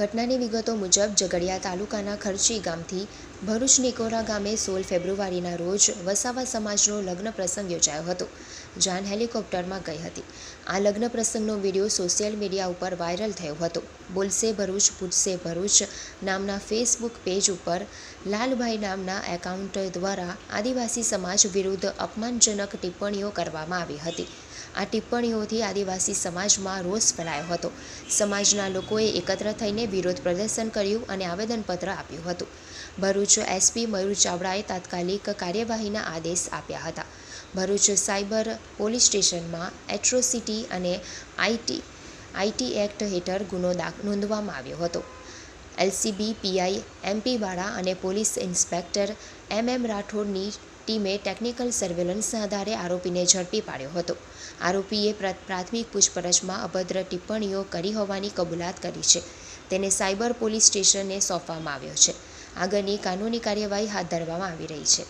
ઘટનાની વિગતો મુજબ ઝઘડિયા તાલુકાના ખર્ચી ગામથી ભરૂચ નિકોરા ગામે સોળ ફેબ્રુઆરીના રોજ વસાવા સમાજનો લગ્ન પ્રસંગ યોજાયો હતો. જાન હેલિકોપ્ટરમાં ગઈ હતી. આ લગ્ન પ્રસંગનો વીડિયો સોશિયલ મીડિયા ઉપર વાયરલ થયો હતો. બોલશે ભરૂચ પૂછશે ભરૂચ નામના ફેસબુક પેજ ઉપર લાલભાઈ નામના એકાઉન્ટ દ્વારા આદિવાસી સમાજ વિરુદ્ધ અપમાનજનક ટિપ્પણીઓ કરવામાં આવી હતી. આ ટિપ્પણીઓથી આદિવાસી સમાજમાં રોષ ફેલાયો હતો. સમાજના લોકોએ એકત્ર થઈને વિરોધ પ્રદર્શન કર્યું અને આવેદનપત્ર આપ્યું હતું. ભરૂચ એસપી મયુર ચાવડાએ તાત્કાલિક કાર્યવાહીના આદેશ આપ્યા હતા. ભરૂચ સાયબર પોલીસ સ્ટેશનમાં એટ્રોસિટી અને આઈટી આઈટી એક્ટ હેઠળ ગુનો નોંધવામાં આવ્યો હતો. એલસીબી, પીઆઈ, એમપી વાળા અને પોલીસ ઇન્સ્પેક્ટર એમ એમ રાઠોડની ટીમે ટેકનિકલ સર્વેલન્સના આધારે આરોપીને ઝડપી પાડ્યો હતો. આરોપીએ પ્ર- પ્રાથમિક પૂછપરછમાં અભદ્ર ટિપ્પણીઓ કરી હોવાની કબૂલાત કરી છે. તેને સાયબર પોલીસ સ્ટેશને સોંપવામાં આવ્યો છે. આગળની કાનૂની કાર્યવાહી હાથ ધરવામાં આવી રહી છે.